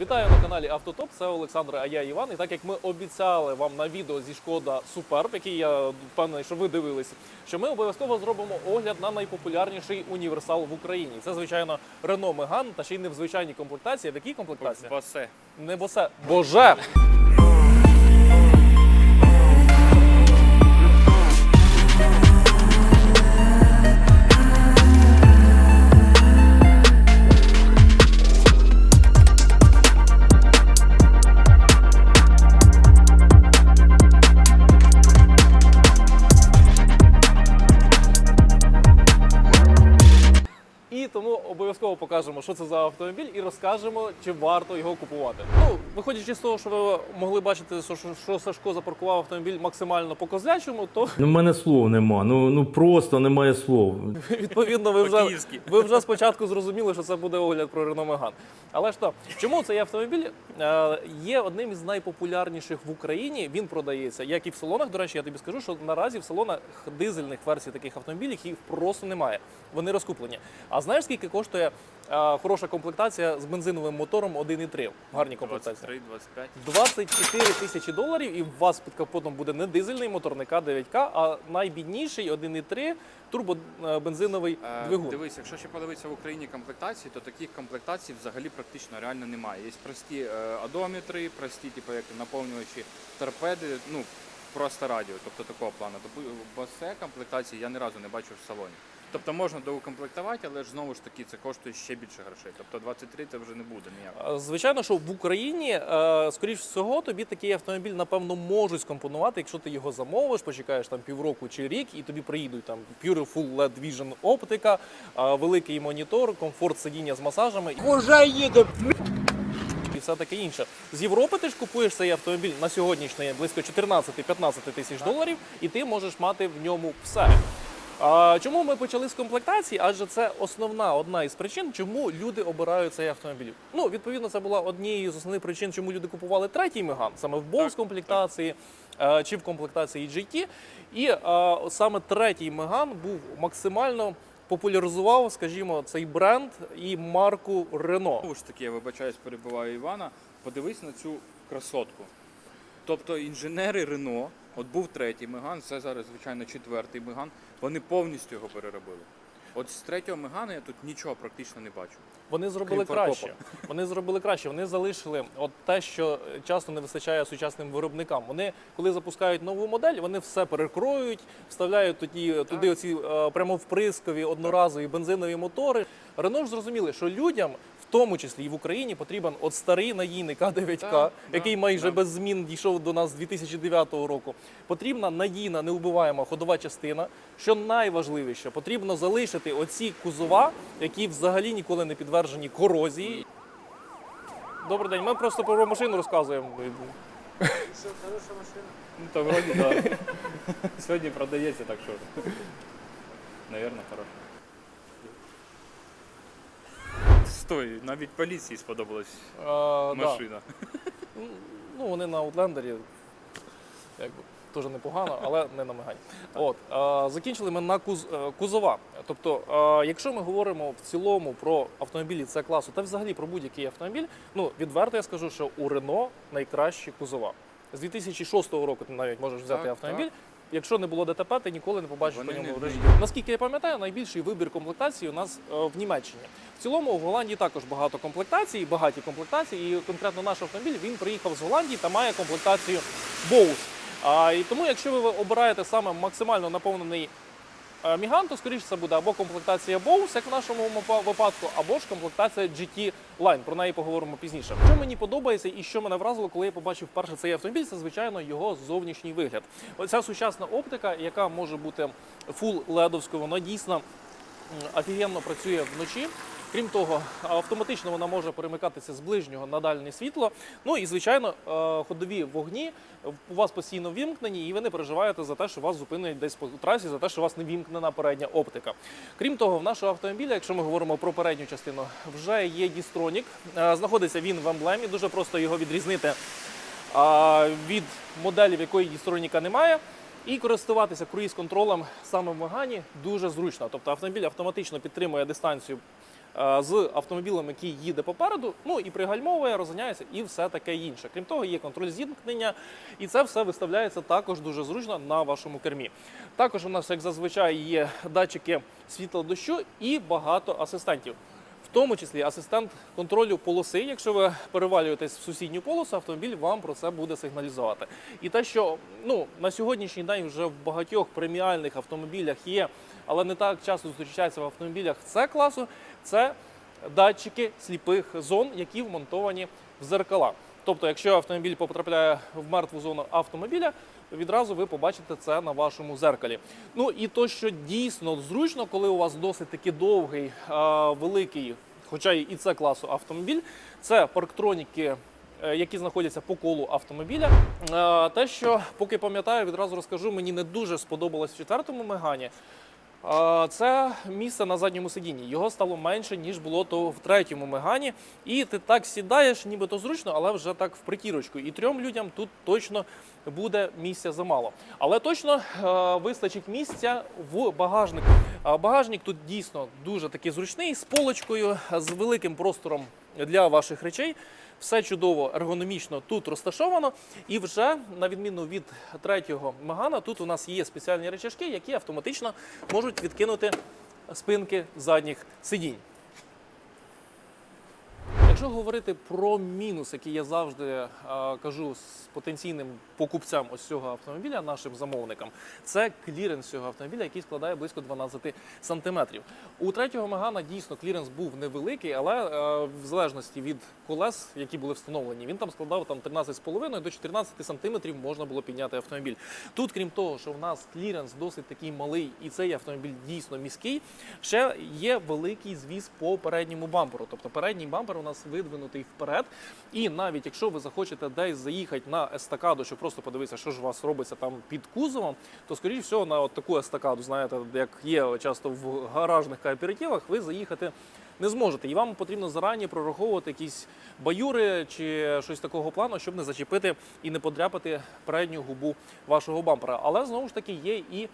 Вітаю на каналі Автотоп. Це Олександр, а я Іван. І так як ми обіцяли вам на відео зі шкода Суперб, який я впевнений, що ви дивилися, що ми обов'язково зробимо огляд на найпопулярніший універсал в Україні. Це звичайно Рено Меган, та ще й не в звичайній комплектації. В якій комплектації? Босе. Не босе. Боже! Обов'язково покажемо, що це за автомобіль, і розкажемо, чи варто його купувати. Ну, виходячи з того, що ви могли бачити, що, що- Сашко запаркував автомобіль максимально по козлячому, то Ну, в мене слов нема. Ну, ну просто немає слов. відповідно ви вже, По-київськи. ви вже спочатку зрозуміли, що це буде огляд про Renault Megane. Але ж то, чому цей автомобіль е, є одним із найпопулярніших в Україні? Він продається як і в салонах. До речі, я тобі скажу, що наразі в салонах дизельних версій таких автомобілів їх просто немає. Вони розкуплені. А знаєш, скільки коштує хороша комплектація з бензиновим мотором 1.3? Гарні комплектації. 23, 25. 24 тисячі доларів, і у вас під капотом буде не дизельний мотор, не К9К, а найбідніший 1.3 турбобензиновий Е, двигун. Дивись, якщо ще подивитися в Україні комплектації, то таких комплектацій взагалі практично реально немає. Є прості е, одометри, прості, типу як наповнювачі торпеди, ну просто радіо, тобто такого плану. Тобто басе комплектації я ні разу не бачив в салоні. Тобто можна доукомплектувати, але ж знову ж таки це коштує ще більше грошей. Тобто 23 це вже не буде ніяк. Звичайно, що в Україні, е, скоріш всього, тобі такий автомобіль, напевно, можуть скомпонувати, якщо ти його замовиш, почекаєш там півроку чи рік, і тобі приїдуть там Pure Full LED Vision оптика, е, великий монітор, комфорт сидіння з масажами. Уже їде. і все таке інше. З Європи ти ж купуєш цей автомобіль на сьогоднішній близько 14-15 тисяч доларів, і ти можеш мати в ньому все. А, чому ми почали з комплектації? Адже це основна одна із причин, чому люди обирають цей автомобіль. Ну, відповідно, це була однією з основних причин, чому люди купували третій Меган, саме в Bose комплектації е, чи в комплектації GT. І е, саме третій Меган був максимально популяризував, скажімо, цей бренд і марку Renault. Знову ж таки, я вибачаюсь, перебуваю Івана. Подивись на цю красотку. Тобто інженери Рено, от був третій Меган, це зараз, звичайно, четвертий Меган. Вони повністю його переробили. От з третього Мегана я тут нічого практично не бачу. Вони зробили Крім фаркопа. краще. Вони зробили краще. Вони залишили от те, що часто не вистачає сучасним виробникам. Вони, коли запускають нову модель, вони все перекроють, вставляють тоді туди оці е, прямо вприскові одноразові бензинові мотори. Рено ж зрозуміли, що людям, тому числі і в Україні, потрібен от старий надійний К9К, Да, який да, майже да. без змін дійшов до нас з 2009 року. Потрібна надійна, неубиваєма ходова частина. Що найважливіше, потрібно залишити оці кузова, які взагалі ніколи не підтверджені корозії. Добрий день, ми просто про машину розказуємо. Що, хороша машина? Ну то вроді так. Сьогодні продається, так що. Навірно, хороше. Стой, навіть поліції сподобалась Е, да. машина. Ну, вони на Outlander, якби теж непогано, але не на Мегані. От е, закінчили ми на куз, е, кузова. Тобто, е, якщо ми говоримо в цілому про автомобілі це класу, та взагалі про будь-який автомобіль, ну відверто я скажу, що у Renault найкращі кузова. З 2006 року ти навіть можеш взяти Так, автомобіль. так. Якщо не було ДТП, ти ніколи не побачиш Вони по ньому не режимі. Наскільки я пам'ятаю, найбільший вибір комплектації у нас е, в Німеччині. В цілому в Голландії також багато комплектацій, багаті комплектації. І конкретно наш автомобіль він приїхав з Голландії та має комплектацію Bose. А, і тому, якщо ви обираєте саме максимально наповнений Міган, то скоріше це буде або комплектація Bose, як в нашому випадку, або ж комплектація GT Line. Про неї поговоримо пізніше. Що мені подобається і що мене вразило, коли я побачив перше цей автомобіль, це звичайно його зовнішній вигляд. Оця сучасна оптика, яка може бути фул ледовською, вона дійсно офігенно працює вночі. Крім того, автоматично вона може перемикатися з ближнього на дальнє світло. Ну і звичайно, е, ходові вогні у вас постійно вімкнені, і ви не переживаєте за те, що вас зупинять десь по трасі, за те, що у вас не вімкнена передня оптика. Крім того, в нашого автомобіля, якщо ми говоримо про передню частину, вже є дістронік. Е, Знаходиться він в емблемі. Дуже просто його відрізнити від моделі, в якої дістроніка немає. І користуватися круїз-контролем саме в Магані дуже зручно. Тобто автомобіль автоматично підтримує дистанцію з автомобілем, який їде попереду, ну і пригальмовує, розганяється і все таке інше. Крім того, є контроль зіткнення, і це все виставляється також дуже зручно на вашому кермі. Також у нас, як зазвичай, є датчики світла дощу і багато асистентів. В тому числі асистент контролю полоси. Якщо ви перевалюєтесь в сусідню полосу, автомобіль вам про це буде сигналізувати. І те, що ну на сьогоднішній день вже в багатьох преміальних автомобілях є, але не так часто зустрічається в автомобілях С класу, це датчики сліпих зон, які вмонтовані в зеркала. Тобто, якщо автомобіль потрапляє в мертву зону автомобіля, відразу ви побачите це на вашому зеркалі. Ну і то, що дійсно зручно, коли у вас досить таки довгий, великий, хоча і це класу автомобіль, це парктроніки. е, Які знаходяться по колу автомобіля. Е, Те, що поки пам'ятаю, відразу розкажу, мені не дуже сподобалось в четвертому мегані. Це місце на задньому сидінні. Його стало менше, ніж було то в третьому мегані. І ти так сідаєш, нібито зручно, але вже так в притірочку. І трьом людям тут точно буде місця замало. Але точно е, вистачить місця в багажнику. Багажник тут дійсно дуже такий зручний, з полочкою, з великим простором для ваших речей. Все чудово, ергономічно тут розташовано. І вже на відміну від третього Магана, тут у нас є спеціальні речашки, які автоматично можуть відкинути спинки задніх сидінь. Якщо говорити про мінус, який я завжди е, кажу з потенційним покупцям ось цього автомобіля, нашим замовникам, це кліренс цього автомобіля, який складає близько 12 сантиметрів. У третього Мегана дійсно кліренс був невеликий, але е, в залежності від колес, які були встановлені, він там складав там 13,5 до 14 сантиметрів можна було підняти автомобіль. Тут, крім того, що в нас кліренс досить такий малий, і цей автомобіль дійсно міський, ще є великий звіз по передньому бамперу. Тобто передній бампер у нас видвинутий вперед. І навіть якщо ви захочете десь заїхати на естакаду, щоб просто подивитися, що ж у вас робиться там під кузовом, то скоріш всього на от таку естакаду, знаєте, як є часто в гаражних кооперативах, ви заїхати. Не зможете, і вам потрібно зарані прораховувати якісь баюри чи щось такого плану, щоб не зачепити і не подряпати передню губу вашого бампера. Але знову ж таки є і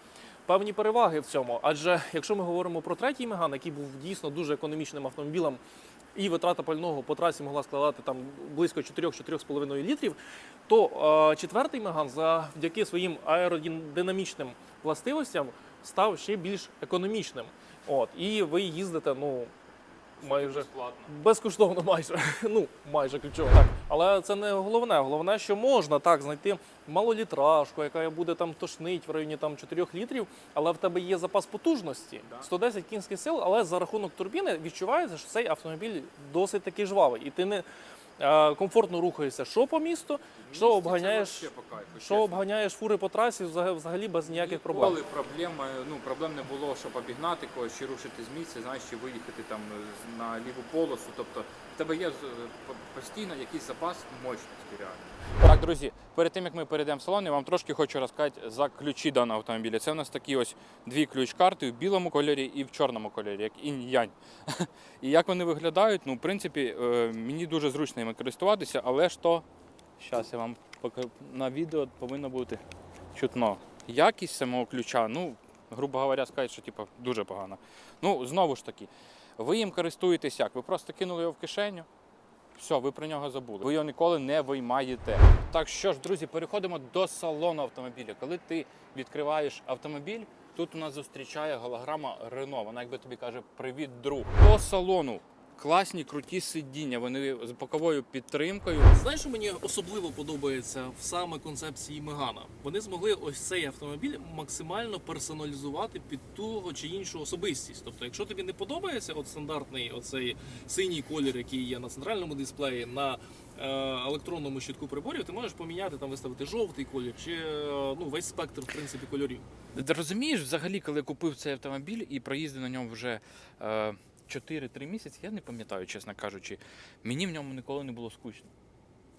певні переваги в цьому. Адже якщо ми говоримо про третій меган, який був дійсно дуже економічним автомобілем, і витрата пального по трасі могла складати там близько 4-4,5 літрів, то е, четвертий меган завдяки своїм аеродинамічним властивостям став ще більш економічним. От, і ви їздите, ну. Майже Безплатно. безкоштовно, майже ну майже ключово. Так, але це не головне. Головне, що можна так знайти малолітражку, яка буде там тошнить в районі там 4 літрів, але в тебе є запас потужності 110 кінських сил, але за рахунок турбіни відчувається, що цей автомобіль досить таки жвавий, і ти не комфортно рухаєшся що по місту, що обганяєш, що обганяєш фури по трасі взаг- взагалі без ніяких Ніколи проблем. проблем, е, ну, проблем не було, щоб обігнати когось, чи рушити з місця, знаєш, чи виїхати там е, на ліву полосу. Тобто тебе є е, постійно якийсь запас мощності реально. Так, друзі, перед тим як ми перейдемо в салон, я вам трошки хочу розказати за ключі даного автомобіля. Це у нас такі ось дві ключ-карти в білому кольорі і в чорному кольорі, як інь-янь. І як вони виглядають, ну, в принципі, е, мені дуже зручно ними користуватися, але то, зараз я вам покажу, на відео повинно бути чутно. Якість самого ключа, ну, грубо говоря, сказати, що типу, дуже погано. Ну, знову ж таки, ви їм користуєтесь як? Ви просто кинули його в кишеню. Все, ви про нього забули. Ви його ніколи не виймаєте. Так що ж, друзі, переходимо до салону автомобіля. Коли ти відкриваєш автомобіль, тут у нас зустрічає голограма Рено. Вона якби тобі каже Привіт, друг. По салону класні, круті сидіння. Вони з боковою підтримкою. Знаєш, що мені особливо подобається в саме концепції Мегана? Вони змогли ось цей автомобіль максимально персоналізувати під того чи іншу особистість. Тобто, якщо тобі не подобається от стандартний оцей синій колір, який є на центральному дисплеї, на е, електронному щитку приборів, ти можеш поміняти там, виставити жовтий колір чи е, ну весь спектр в принципі кольорів. Ти розумієш, взагалі, коли купив цей автомобіль і проїздив на ньому вже е, 4-3 місяці, я не пам'ятаю, чесно кажучи, мені в ньому ніколи не було скучно.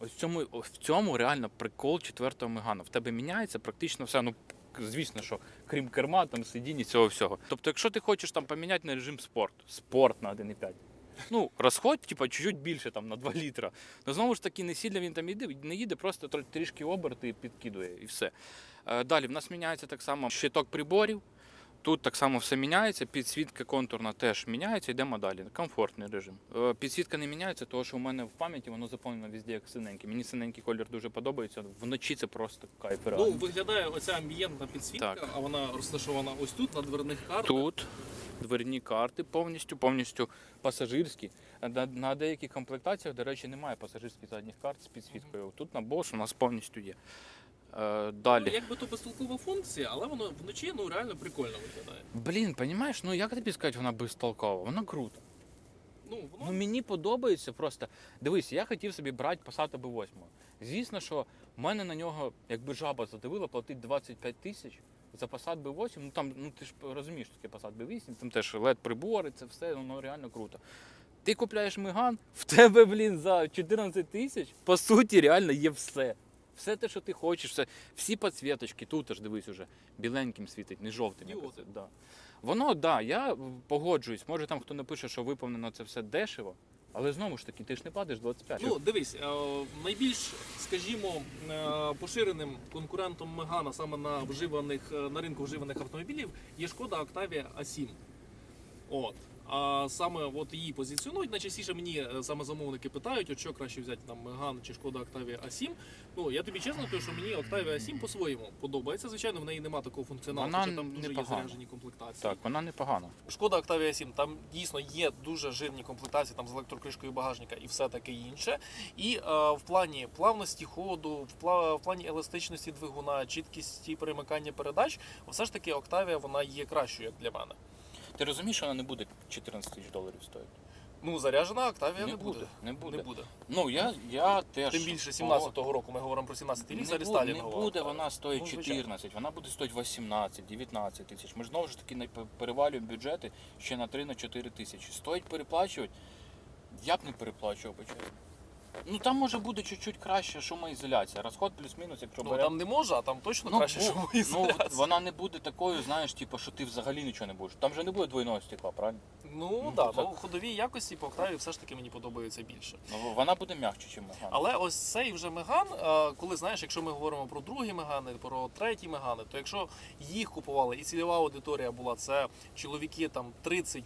Ось в цьому, в цьому реально прикол четвертого мегана. В тебе міняється практично все. Ну, звісно, що крім керма, там сидінь і цього всього. Тобто, якщо ти хочеш там поміняти на режим спорт, спорт на 1,5. Ну, розход, типа, чуть-чуть більше там на 2 літра. Ну знову ж таки, не сильно він там їде, не їде, просто трішки оберти підкидує, і все. Е, Далі в нас міняється так само щиток приборів. Тут так само все міняється, підсвітка контурна теж міняється, йдемо далі. Комфортний режим. Е, Підсвітка не міняється, тому що у мене в пам'яті воно заповнено везде як синенький. Мені синенький колір дуже подобається. Вночі це просто кайф. Ну, виглядає оця амбієнтна підсвітка, Так. а вона розташована ось тут, на дверних картах. Тут дверні карти повністю, повністю пасажирські. На, на деяких комплектаціях, до речі, немає пасажирських задніх карт з підсвіткою. Тут на Bosch у нас повністю є. Е, Ну, якби то безтолкова функція, але воно вночі ну реально прикольно виглядає. Блін, розумієш, ну як тобі сказати, вона безтолкова? Вона крута. Ну, воно Ну мені подобається просто. Дивись, я хотів собі брати Passat B8. Звісно, що в мене на нього, якби жаба задивила, платить 25 тисяч за Passat B8. Ну там, ну ти ж розумієш, таке Passat B8, там теж led прибори, це все, воно реально круто. Ти купляєш Меган, в тебе, блін, за 14 тисяч, по суті, реально є все. Все те, що ти хочеш, все, всі підсвіточки, тут аж дивись уже, біленьким світить, не жовтим. як Діоди. це, Да. Воно, да, я погоджуюсь. Може там хто напише, що виповнено це все дешево, але знову ж таки, ти ж не падаєш 25. Ну, дивись, е, найбільш, скажімо, е, поширеним конкурентом Мегана саме на вживаних е, на ринку вживаних автомобілів є шкода Octavia A7. От. А саме от її позиціонують. Найчастіше мені е, саме замовники питають, от що краще взяти там Меган чи шкода Octavia A7. Ну я тобі чесно кажу, що мені Octavia A7 по-своєму подобається. Звичайно, в неї немає такого функціоналу, Вона хоча там дуже є непогана. заряджені комплектації. Так, вона непогана. Шкода Octavia 7, там дійсно є дуже жирні комплектації там з електрокришкою багажника і все таке інше. І е, в плані плавності ходу, в, пла- в плані еластичності двигуна, чіткісті перемикання передач, все ж таки Octavia вона є кращою, як для мене. Ти розумієш, що вона не буде 14 тисяч доларів стоїти? Ну, заряджена Octavia не, Не буде. не буде. Не буде. Ну я, я теж. Тим більше 17-го року ми говоримо про 17 рік, не, буде, не буде вона стоїть Ну, 14, вона буде стоїть 18, 19 тисяч. Ми ж знову ж таки перевалюємо бюджети ще на 3-4 тисячі. Стоїть переплачувати, я б не переплачував чесно. Ну там може буде чуть-чуть краще шумоізоляція. Розход плюс-мінус, якщо Ну, беремо. там не може, а там точно Ну, краще, бу- що ну, вона не буде такою, знаєш, типу, що ти взагалі нічого не будеш. Там же не буде двойного стекла, правильно? Ну, Ну, да, так. ну, ходові якості по Octavia все ж таки мені подобається більше. Ну, вона буде м'якше, ніж Меган. Але ось цей вже меган, е, коли знаєш, якщо ми говоримо про другі мегани, про треті мегани, то якщо їх купували і цільова аудиторія була це чоловіки там 30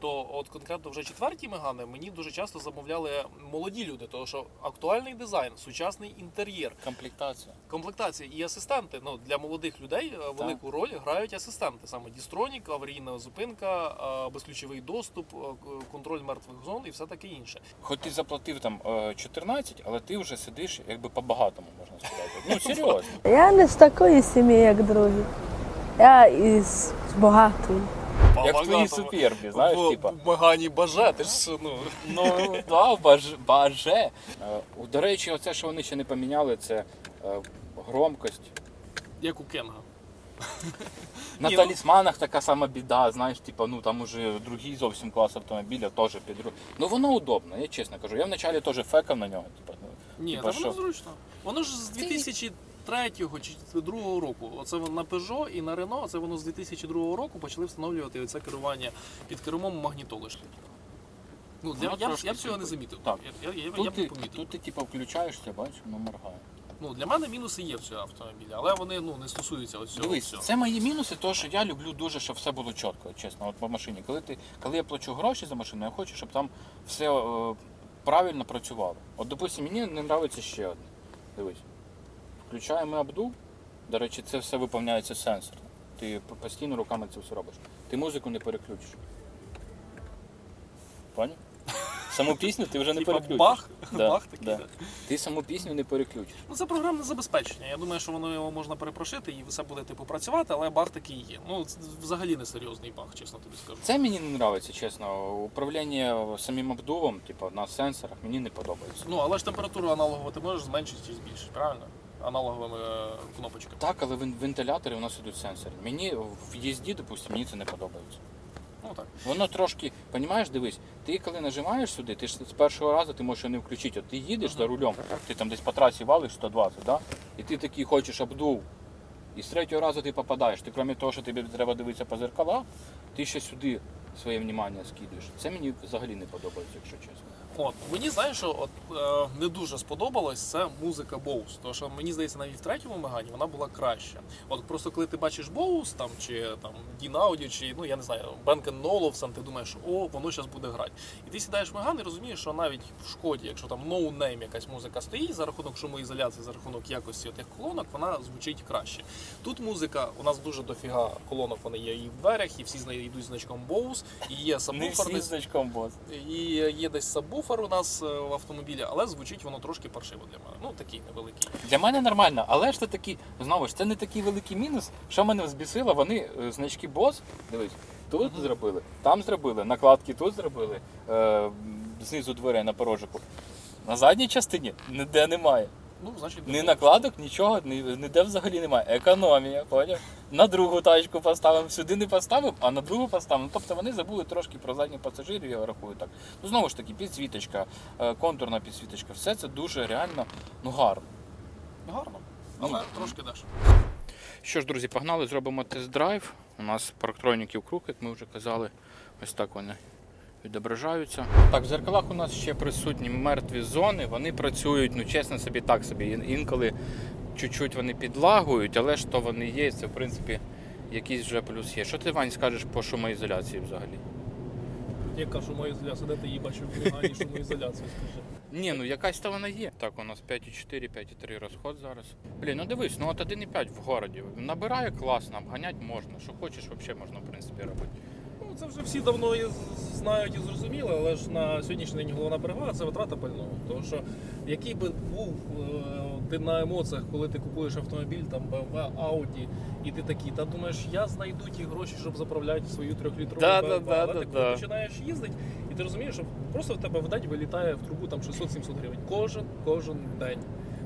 то от конкретно вже четверті мегани мені дуже часто замовляли молоді люди, тому що актуальний дизайн, сучасний інтер'єр, Комплектація. комплектація і асистенти. Ну для молодих людей е, велику роль грають асистенти. Саме дістронік, аварійна зупинка, е, безключовий доступ, е, контроль мертвих зон і все таке інше. Хоч ти заплатив там е, 14, але ти вже сидиш якби по-багатому, можна сказати. Ну, серйозно. Я не з такої сім'ї, як другі. Я із багатої. Як в твоїй Багато. супербі, знаєш, в, типа. в Магані баже, ти ж ну. Ну, да, баж, баже. Е, До речі, оце, що вони ще не поміняли, це е, громкость. Як у Кенга. На Ні, ну- талісманах така сама біда, знаєш, типа, ну там уже другий зовсім клас автомобіля, теж під Ну воно удобно, я чесно кажу. Я вначалі теж фекав на нього. Типа, ну, Ні, Типа та воно що? зручно. Воно ж з 2003 чи 2002 року. Оце воно на Peugeot і на Renault, це воно з 2002 року почали встановлювати оце керування під кермом магнітоли шляхів. Ну, Воно я, б- я б цього не замітив. Так. Я, я, я, тут, я б ти, не помітив. тут ти типа включаєшся, бачиш, воно моргає. Ну, для мене мінуси є в цьому автомобілі, але вони ну, не стосуються ось цього. Дивись, всього. це мої мінуси, тому що я люблю дуже, щоб все було чітко, чесно. От по машині. Коли ти, коли я плачу гроші за машину, я хочу, щоб там все е, правильно працювало. От, допустим, мені не подобається ще одне. Дивись. Включаємо обдув. До речі, це все виповняється сенсорно. Ти постійно руками це все робиш. Ти музику не переключиш. Поняв? Саму пісню ти вже не Типа переключиш. бах, Да, бах такий. да. Да. Ти саму пісню не переключиш. Ну, це програмне забезпечення. Я думаю, що воно його можна перепрошити і все буде типу працювати, але баг такий є. Ну, це взагалі не серйозний баг, чесно тобі скажу. Це мені не подобається, чесно. Управління самим обдувом, типу, на сенсорах, мені не подобається. Ну, але ж температуру аналогову ти можеш зменшити чи збільшити, правильно? Аналоговими е, кнопочками. Так, але вен- вентилятори у нас ідуть сенсорі. Мені в їзді, допустимо, мені це не подобається. Ну так. Воно трошки, розумієш, дивись, ти коли нажимаєш сюди, ти ж з першого разу ти можеш його не включити. От ти їдеш за рулем, ти там десь по трасі валиш 120, да? і ти такий хочеш обдув. І з третього разу ти попадаєш. Ти крім того, що тобі треба дивитися по зеркала, ти ще сюди своє внимання скидуєш. Це мені взагалі не подобається, якщо чесно. От мені знаєш, що от е, не дуже сподобалось це музика Боус. Тому що мені здається, навіть в третьому мегані вона була краща. От просто коли ти бачиш Боус там чи там Дін Ауді, чи ну я не знаю, Бенкен Ноловсон, ти думаєш, о, воно зараз буде грати. І ти сідаєш в меган і розумієш, що навіть в шкоді, якщо там no name якась музика стоїть за рахунок шумоізоляції, за рахунок якості тих колонок, вона звучить краще. Тут музика, у нас дуже дофіга колонок, вони є і в дверях, і всі йдуть значком Боус, і є сабвуфер десь значком бос. і є десь сабвуфер у нас е, в автомобілі, але звучить воно трошки паршиво для мене. Ну такий невеликий. Для мене нормально, але ж це такі, знову ж, це не такий великий мінус. Що мене збісило, вони е, значки бос, дивись, тут зробили, там зробили, накладки тут зробили, е, знизу дверей на порожику. На задній частині ніде немає. Ну, значить, Ні накладок, нічого, ні, ніде взагалі немає. Економія, поняв? На другу тачку поставимо, сюди не поставимо, а на другу поставимо. Ну, тобто вони забули трошки про задніх пасажирів, я рахую так. Ну знову ж таки, підсвіточка, е, контурна підсвіточка, все це дуже реально ну, гарно. гарно, але трошки деш. Що ж, друзі, погнали, зробимо тест-драйв. У нас парктроніків круг, як ми вже казали. Ось так вони відображаються. Так, в зеркалах у нас ще присутні мертві зони. Вони працюють, ну чесно собі, так собі. Інколи чуть-чуть вони підлагують, але ж то вони є, це в принципі якийсь вже плюс є. Що ти, Вань, скажеш по шумоізоляції взагалі? Яка шумоізоляція? Де ти її бачив в шумоізоляцію, скажи? Ні, ну якась то вона є. Так, у нас 5,4, 5,3 розход зараз. Блін, ну дивись, ну от 1,5 в городі. Набирає класно, обганять можна. Що хочеш, взагалі можна, в принципі, робити. Це вже всі давно і знають і зрозуміли, але ж на сьогоднішній день головна перевага це витрата пального. Тому що який би був е, ти на емоціях, коли ти купуєш автомобіль, там BMW, Audi, і ти такий, та думаєш, я знайду ті гроші, щоб заправляти свою трьохлітрову Да, BMW. да, да, але да, ти коли да. починаєш їздити, і ти розумієш, що просто в тебе в день вилітає в трубу там 600-700 гривень. Кожен, кожен день.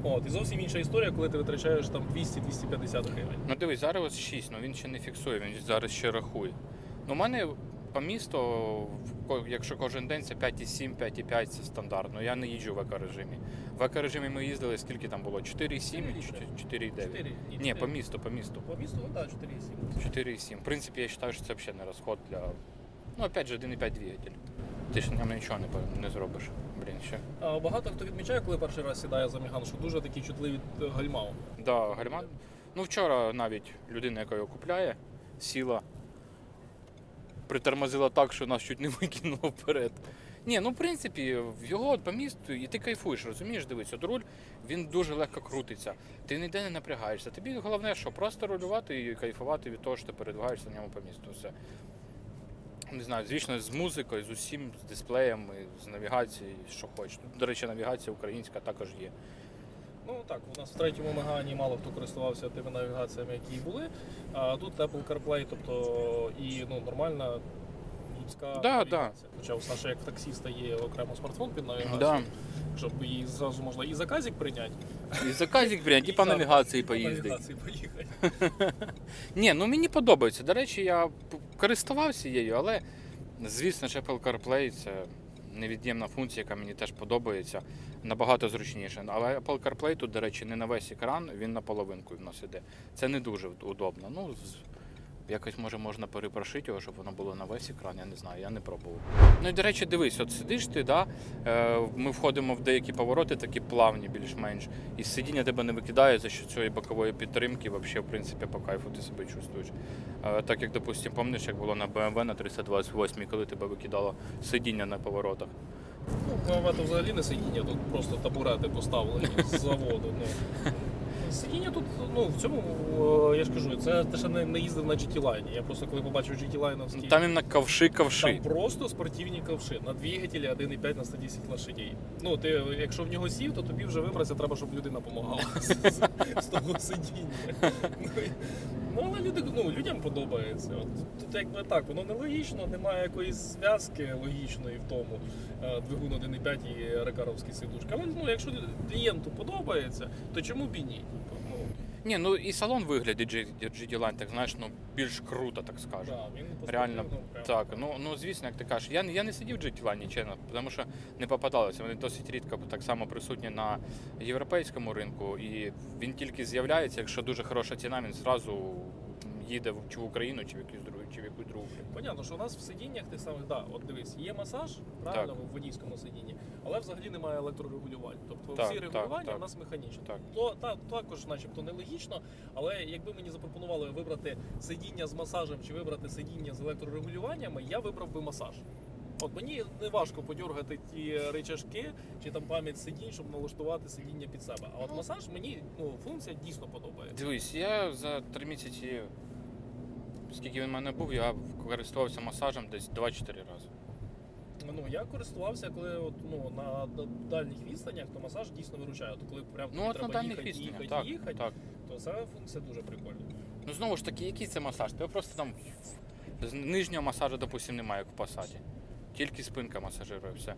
От, і зовсім інша історія, коли ти витрачаєш там 200-250 гривень. Ну дивись, зараз 6, ну він ще не фіксує, він зараз ще рахує. Ну, у мене по місту, якщо кожен день це 5,7, 5,5 це стандартно. Я не їжджу в еко-режимі. В еко-режимі ми їздили, скільки там було? 4,7 чи 4,9? 4, Ні, по місту, по місту. По місту, ну, так, 4,7. 4,7. В принципі, я вважаю, що це взагалі не розход для. Ну, опять же, 1,5 двигатель. Ти ж на ньому нічого не, не зробиш. Блін, ще. А Багато хто відмічає, коли перший раз сідає за Меган, що дуже такі чутливі е, гальма. Да, гальман. Ну, вчора навіть людина, яка його купляє, сіла, притормозила так, що нас чуть не викинуло вперед. Ні, ну в принципі, його по місту, і ти кайфуєш, розумієш, дивись, от руль він дуже легко крутиться. Ти ніде не напрягаєшся. Тобі головне, що просто рулювати і кайфувати від того, що ти передвигаєшся на ньому по місту. Все. Не знаю, звісно, з музикою, з усім, з дисплеєм, з навігацією, що хочеш. До речі, навігація українська також є. Ну так, у нас в третьому Мегані мало хто користувався тими навігаціями, які були. А тут Apple CarPlay, тобто і ну, нормальна людська Да, навігація. Хоча у Саші як таксіста є окремо смартфон під навігацію, Да. щоб її зразу можна і заказик прийняти, І заказик, блядь, і по навігації по поїздить. навігації поїхати. Ні, ну мені подобається. До речі, я користувався її, але звісно Apple CarPlay це невід'ємна функція, яка мені теж подобається. Набагато зручніше. Але Apple CarPlay тут, до речі, не на весь екран, він на половинку в нас іде. Це не дуже удобно. Ну, якось може можна перепрошити його, щоб воно було на весь екран, я не знаю, я не пробував. Ну і до речі, дивись, от сидиш ти, да, е, ми входимо в деякі повороти, такі плавні, більш-менш, і сидіння тебе не викидає за що цієї бокової підтримки, взагалі, в принципі, по кайфу ти себе чувствуєш. Е, так як, допустим, пам'ятаєш, як було на BMW на 328, коли тебе викидало сидіння на поворотах. Ну, BMW то взагалі не сидіння, тут просто табурети поставлені з заводу. Ну. Сидіння тут, ну в цьому е, я ж кажу, це те, що не, не їздив на GT-Line. Я просто коли побачив GT-Line, Ну, Там іменно ковши-ковши. Там просто спортивні ковши на двигателі 1,5 на 110 лошадей. Ну, ти, якщо в нього сів, то тобі вже вибратися треба, щоб людина допомагала з, того сидіння. Ну, Ну, але люди, ну, людям подобається. От, тут якби так, воно нелогічно, немає якоїсь зв'язки логічної в тому. е, Двигун 1,5 і рекаровські сидушки. Але ну, якщо клієнту подобається, то чому б і ні? Ну, Ні, ну і салон виглядить GT Line, так знаєш, ну більш круто, так скажемо. да, він Реально, прям. Так, ну, ну звісно, як ти кажеш, я, я не сидів в GT-Line, чесно, тому що не попадалося. Вони досить рідко так само присутні на європейському ринку, і він тільки з'являється, якщо дуже хороша ціна, він зразу їде в- чи в Україну, чи в якусь другу, чи в якусь другу. Понятно, що у нас в сидіннях тих самих, да, от дивись, є масаж, правильно, в водійському сидінні, але взагалі немає електрорегулювань. Тобто Так, всі регулювання так. у нас механічні. Так. То та, також, начебто, нелогічно, але якби мені запропонували вибрати сидіння з масажем чи вибрати сидіння з електрорегулюваннями, я вибрав би масаж. От мені не важко подергати ті речашки чи там пам'ять сидінь, щоб налаштувати сидіння під себе. А от масаж мені ну функція дійсно подобається. Дивись, я за три місяці, скільки він в мене був, я користувався масажем десь 2-4 рази. Ну я користувався, коли от, ну на дальніх відстанях, то масаж дійсно виручає. То коли прям Ну, от на треба дальніх їхати, їхати, так, їхати, так. то ця функція дуже прикольна. Ну знову ж таки, який це масаж? Тебе просто там з нижнього масажу, допустим, немає, як в посаді. Тільки спинка масажирує, все.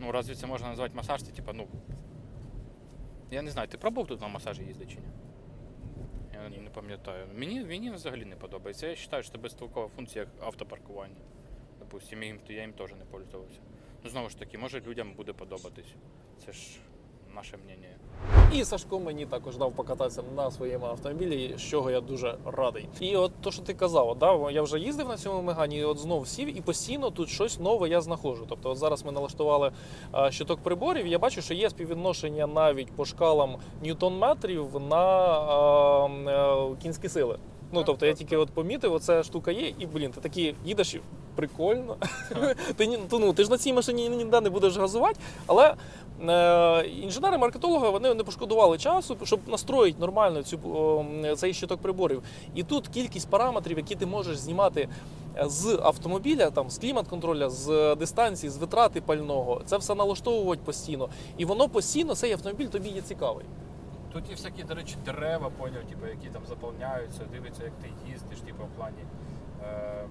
Ну, разве це можна назвати масаж? Це типа, ну. Я не знаю, ти пробував тут на масажі їздити чи ні? Я не пам'ятаю. Мені, мені взагалі не подобається. Я вважаю, що це безтолкова функція як автопаркування. Допустим, я їм теж не пользувався. Ну, знову ж таки, може людям буде подобатись. Це ж наше мнення. І Сашко мені також дав покататися на своєму автомобілі, з чого я дуже радий. І от то, що ти казав, да, я вже їздив на цьому мегані, і от знов сів, і постійно тут щось нове я знаходжу. Тобто, от зараз ми налаштували а, щиток приборів. Я бачу, що є співвідношення навіть по шкалам ньютон-метрів на а, е, кінські сили. Ну тобто я тільки от помітив, оця штука є, і блін, ти такий їдеш прикольно. ти, ну, ти ж на цій машині ніде не будеш газувати, але е, інженери-маркетологи вони не пошкодували часу, щоб настроїти нормально цю, о, цей щиток приборів. І тут кількість параметрів, які ти можеш знімати з автомобіля, там з клімат-контроля, з дистанції, з витрати пального, це все налаштовувати постійно. І воно постійно, цей автомобіль тобі є цікавий. Тут є всякі, до речі, дерева, поняв, типу, які там заповняються, дивиться, як ти їздиш, типу, в плані. Е,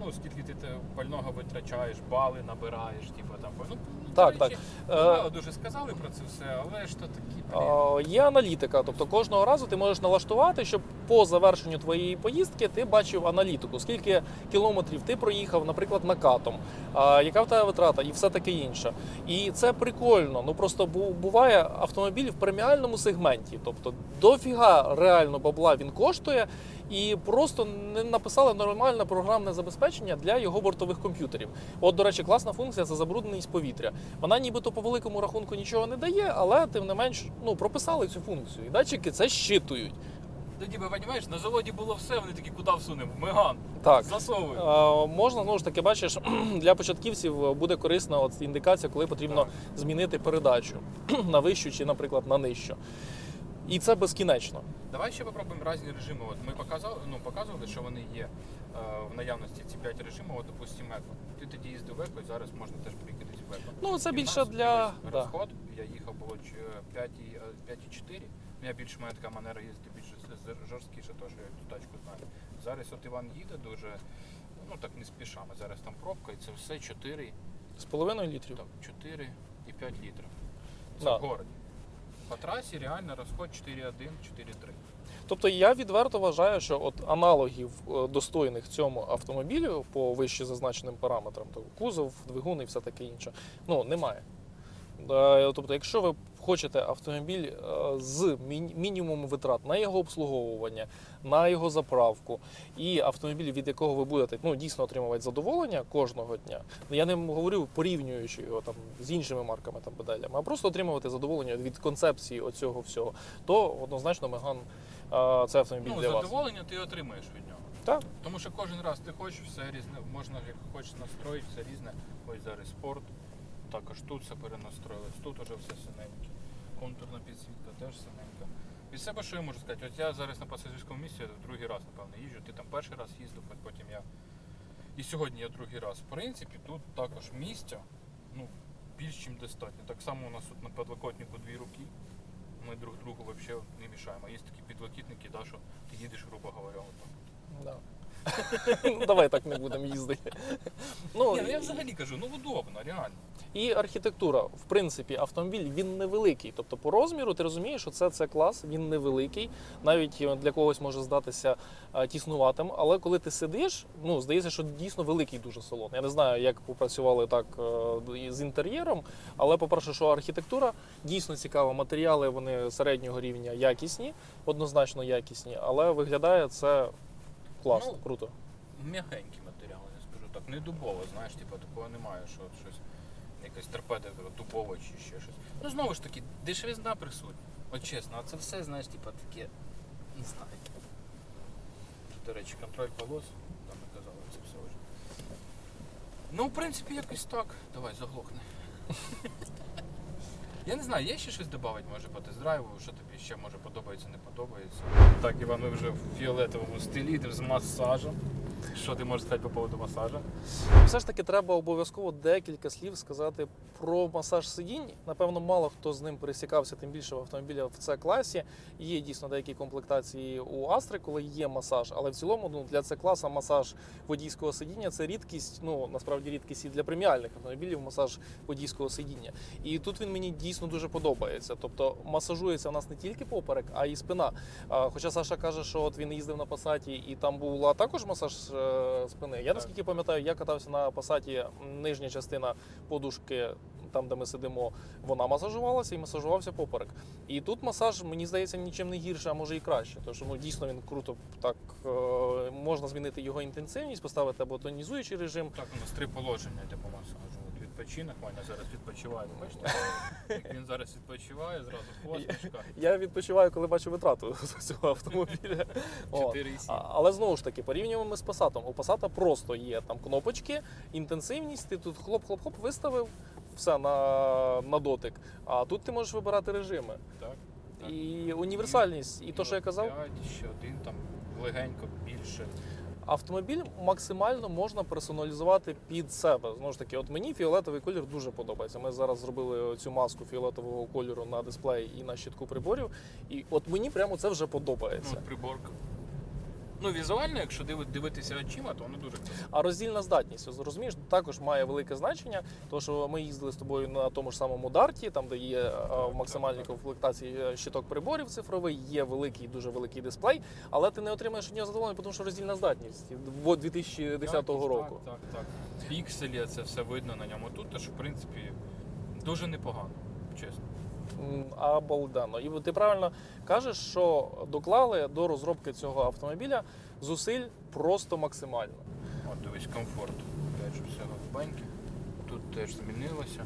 ну, скільки ти пального витрачаєш, бали набираєш, типу там. Ну, Так, так. Е, Мало дуже сказали про це все, але ж то такі. блін. Є аналітика, тобто кожного разу ти можеш налаштувати, щоб по завершенню твоєї поїздки ти бачив аналітику, скільки кілометрів ти проїхав, наприклад, накатом, а, яка в тебе витрата і все таке інше. І це прикольно. Ну просто буває автомобіль в преміальному сегменті, тобто дофіга реально бабла він коштує. І просто не написали нормальне програмне забезпечення для його бортових комп'ютерів. От, до речі, класна функція це забрудненість повітря. Вона нібито по великому рахунку нічого не дає, але тим не менш ну, прописали цю функцію. І датчики це щитують. Ну, ніби, розумієш, на заводі було все, вони такі, куди всунемо? Меган, Так. засовуємо. Е, можна знову ж таки, бачиш, для початківців буде корисна от індикація, коли потрібно Так. змінити передачу на вищу чи, наприклад, на нижчу. І це безкінечно. Давай ще попробуємо різні режими. От ми показали, ну, показували, що вони є е, в наявності ці 5 режимів, от, допустимо, еко. Ти тоді їздив і зараз можна теж еко. Ну, це більше для. Да. Я їхав було ч- 5 і, е, 5,4. У мене більш моя така манера їздити більш жорсткіше, тому теж я цю тачку знаю. Зараз от Іван їде дуже, ну так не спішами. Зараз там пробка, і це все 4, З половиною літрів. так, 4 і 5 літрів. Це Да. в городі. По трасі реально розход 4,1, 4,3. Тобто я відверто вважаю, що от аналогів е, достойних цьому автомобілю по вище зазначеним параметрам, то кузов, двигун і все таке інше, ну немає. Е, Тобто, якщо ви хочете автомобіль е, з міні- мінімумом витрат на його обслуговування, на його заправку, і автомобіль, від якого ви будете ну, дійсно отримувати задоволення кожного дня. Я не говорю порівнюючи його там з іншими марками та моделями, а просто отримувати задоволення від концепції оцього всього, то однозначно Меган е, це автомобіль Ну, для вас. задоволення ти отримаєш від нього. Так. Тому що кожен раз ти хочеш все різне, можна як хочеш настроїти все різне. Ось зараз спорт. Також тут все перенастроїлось, тут уже все синеньке. Контурна підсвітка теж синенька. Від себе що я можу сказати? От я зараз на пасажирському місці другий раз, напевно, їжджу. Ти там перший раз їздив, потім я. І сьогодні я другий раз. В принципі, тут також місця ну, більш ніж достатньо. Так само у нас тут на підлокотнику дві руки. Ми друг другу взагалі не мішаємо. Є такі підлокітники, да, що ти їдеш, грубо говоря, отак. Да. Ну, Давай так не будемо їздити. Ну, Ні, ну я взагалі кажу, ну удобно, реально. І архітектура, в принципі, автомобіль він невеликий. Тобто, по розміру ти розумієш, що це, це клас, він невеликий. Навіть е, для когось може здатися е, тіснуватим. Але коли ти сидиш, ну здається, що дійсно великий дуже салон. Я не знаю, як попрацювали так е, з інтер'єром. Але, по-перше, що архітектура дійсно цікава. Матеріали вони середнього рівня якісні, однозначно якісні, але виглядає це класно, Ну, круто. М'ягенькі матеріали, я скажу так. Не дубово, знаєш, типу, такого немає, що от щось, якась торпеда дубова чи ще щось. Ну знову ж таки, дешевизна присутня. От чесно, а це все, знаєш, типу, таке, не знаю. Тут, До речі, контроль полос, там ми казали це все вже. Ну, в принципі, якось так. Давай, заглохни. Я не знаю, є ще щось додати, може по тест-драйву, що тобі ще може подобається, не подобається. Так, Іван, ми вже в фіолетовому стилі йдемо з масажем. Що ти можеш сказати по поводу масажу? Все ж таки треба обов'язково декілька слів сказати про масаж сидінь. Напевно, мало хто з ним пересікався, тим більше в автомобілі в це класі. Є дійсно деякі комплектації у Астри, коли є масаж, але в цілому ну, для це класа масаж водійського сидіння це рідкість. Ну насправді рідкість і для преміальних автомобілів масаж водійського сидіння. І тут він мені дійсно дуже подобається. Тобто масажується у нас не тільки поперек, а й спина. Хоча Саша каже, що от він їздив на пасаті, і там була також масаж е, спини. Я наскільки пам'ятаю, я катався на пасаті, нижня частина подушки. Там, де ми сидимо, вона масажувалася і масажувався поперек. І тут масаж, мені здається, нічим не гірше, а може і краще. Тому що ну, дійсно він круто так е, можна змінити його інтенсивність, поставити або тонізуючий режим. Так, у нас три положення для по масажу. Відпочинок, Ваня зараз відпочиває. Ви Бачите, як він зараз відпочиває, зразу посмішка. Я відпочиваю, коли бачу витрату з цього автомобіля. От. 4,7. Але знову ж таки, порівнюємо ми з Passat. У Passat просто є там кнопочки, інтенсивність, ти тут хлоп-хлоп-хлоп виставив все на, на дотик. А тут ти можеш вибирати режими. Так. так. І універсальність, і то, що я казав, 5, ще один там легенько більше. Автомобіль максимально можна персоналізувати під себе. Знову ж таки, от мені фіолетовий колір дуже подобається. Ми зараз зробили цю маску фіолетового кольору на дисплеї і на щитку приборів. І от мені прямо це вже подобається. Ну, приборка. Ну, візуально, якщо диви- дивитися очима, то воно дуже красиво. А роздільна здатність, розумієш, також має велике значення, тому що ми їздили з тобою на тому ж самому дарті, там де є е, в максимальній комплектації е, щиток приборів цифровий, є великий, дуже великий дисплей, але ти не отримаєш від нього задоволення, тому що роздільна здатність до 2010 Якість, року. Так, так, так. Пікселі, це все видно на ньому. Тут теж, в принципі, дуже непогано, Обалденно. І ти правильно кажеш, що доклали до розробки цього автомобіля зусиль просто максимально. От дивись, комфорт. Все голубеньке. Тут теж змінилося.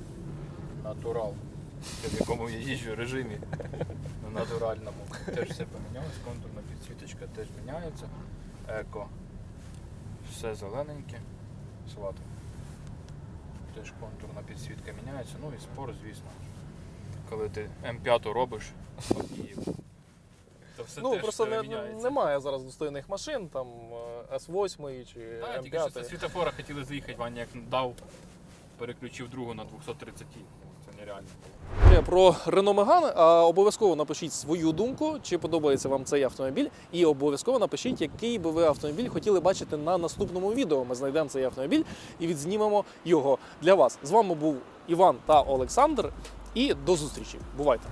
Натурал. В якому я їжджу режимі на натуральному. Теж все помінялось. Контурна підсвіточка теж міняється. Еко. Все зелененьке. Сват. Теж контурна підсвітка міняється. Ну і спор, звісно. Коли ти М5 робиш, і то все ну теж просто не, міняється. немає зараз достойних машин, там е, С8 чи Так, тільки що це М5. світофора хотіли заїхати, Ваня як дав, переключив другу на 230. Це нереально. Про Megane а, обов'язково напишіть свою думку, чи подобається вам цей автомобіль, і обов'язково напишіть, який би ви автомобіль хотіли бачити на наступному відео. Ми знайдемо цей автомобіль і відзнімемо його для вас. З вами був Іван та Олександр. І до зустрічі. Бувайте!